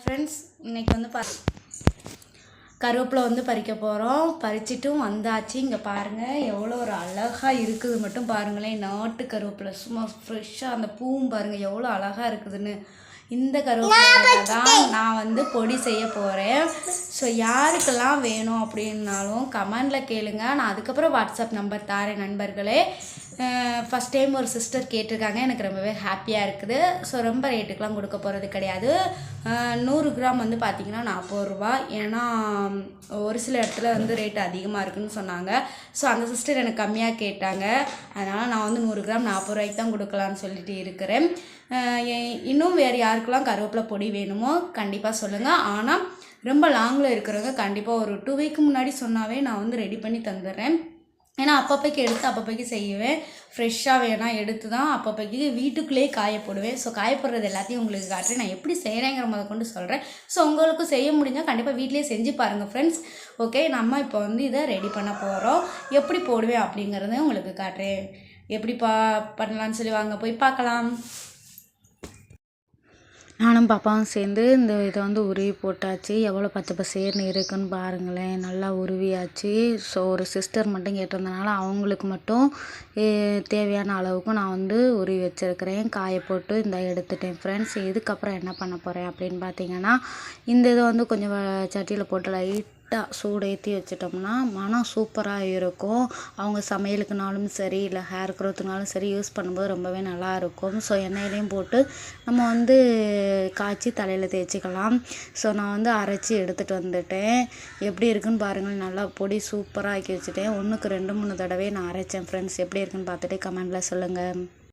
Friends இன்றைக்கி வந்து பா கருவேப்பிலை வந்து பறிக்க போகிறோம் பறிச்சிட்டும் வந்தாச்சு. இங்கே பாருங்கள் எவ்வளோ ஒரு அழகாக இருக்குது மட்டும் பாருங்களேன். நாட்டு கருவேப்பிலை சும்மா ஃப்ரெஷ்ஷாக அந்த பூவும் பாருங்கள் எவ்வளோ அழகாக இருக்குதுன்னு. இந்த கருவேப்பிலை தான் நான் வந்து பொடி செய்ய போகிறேன் ஸோ யாருக்கெல்லாம் வேணும் அப்படின்னாலும் கமெண்டில் கேளுங்க. நான் அதுக்கப்புறம் வாட்ஸ்அப் நம்பர் தாரேன் நண்பர்களே. ஃபஸ்ட் டைம் ஒரு சிஸ்டர் கேட்டிருக்காங்க. எனக்கு ரொம்பவே ஹாப்பியாக இருக்குது. ஸோ ரொம்ப ரேட்டுக்கெலாம் கொடுக்க போகிறது கிடையாது. நூறு கிராம் வந்து பார்த்திங்கன்னா நாற்பது ரூபா ஏன்னா ஒரு சில இடத்துல வந்து ரேட் அதிகமாக இருக்குன்னு சொன்னாங்க. ஸோ அந்த சிஸ்டர் எனக்கு கம்மியாக கேட்டாங்க. அதனால் நான் வந்து நூறு கிராம் நாற்பது ரூபாய்க்கு தான் கொடுக்கலான்னு சொல்லிட்டு இருக்கிறேன். இன்னும் வேறு யாருக்கெல்லாம் கருவேப்பிலை பொடி வேணுமோ கண்டிப்பாக சொல்லுங்கள் ஆனால் ரொம்ப லாங்கில் இருக்கிறவங்க கண்டிப்பாக ஒரு டூ வீக் முன்னாடி சொன்னாவே நான் வந்து ரெடி பண்ணி தந்துடுறேன். ஏன்னா அப்பப்போக்கு எடுத்து அப்பப்போக்கு செய்வேன். ஃப்ரெஷ்ஷாக வேணால் எடுத்து தான் அப்பப்போக்கு வீட்டுக்குள்ளேயே காய போடுவேன். ஸோ காய போடுறது எல்லாத்தையும் உங்களுக்கு காட்டுறேன். நான் எப்படி செய்கிறேங்கிற முத கொண்டு சொல்கிறேன் ஸோ உங்களுக்கும் செய்ய முடிஞ்சால் கண்டிப்பாக வீட்லேயே செஞ்சு பாருங்கள் ஃப்ரெண்ட்ஸ் ஓகே நம்ம இப்போ வந்து இதை ரெடி பண்ண போகிறோம் எப்படி போடுவேன் அப்படிங்கிறத உங்களுக்கு காட்டுறேன். எப்படி பா பண்ணலான்னு சொல்லி வாங்க போய் பார்க்கலாம். நானும் பாப்பாவும் சேர்ந்து இந்த இதை வந்து உருவி போட்டாச்சு. எவ்வளோ பச்சை பசேர்னு இருக்குன்னு பாருங்களேன். நல்லா உருவியாச்சு. ஸோ ஒரு சிஸ்டர் மட்டும் கேட்டிருந்தனால அவங்களுக்கு மட்டும் தேவையான அளவுக்கு நான் வந்து உருவி வச்சுருக்கிறேன். காய போட்டு இந்த எடுத்துட்டேன் ஃப்ரெண்ட்ஸ் இதுக்கப்புறம் என்ன பண்ண போகிறேன் அப்படின்னு பார்த்தீங்கன்னா இந்த இதை வந்து கொஞ்சம் சட்டியில் போட்டு லைட் லைட்டாக சூடு ஏற்றி வச்சிட்டோம்னா மனம் சூப்பராக இருக்கும். அவங்க சமையலுக்குனாலும் சரி இல்லை ஹேர் க்ரோத்துனாலும் சரி யூஸ் பண்ணும்போது ரொம்பவே நல்லா இருக்கும். ஸோ எண்ணெயிலையும் போட்டு நம்ம வந்து காய்ச்சி தலையில் தேய்ச்சிக்கலாம். ஸோ நான் வந்து அரைச்சி எடுத்துகிட்டு வந்துட்டேன். எப்படி இருக்குன்னு பாருங்கள். நல்லா பொடி சூப்பராக ஆக்கி வச்சுட்டேன். ஒன்றுக்கு ரெண்டு மூணு தடவை நான் அரைச்சேன் ஃப்ரெண்ட்ஸ் எப்படி இருக்குன்னு பார்த்துட்டு கமெண்டில் சொல்லுங்கள்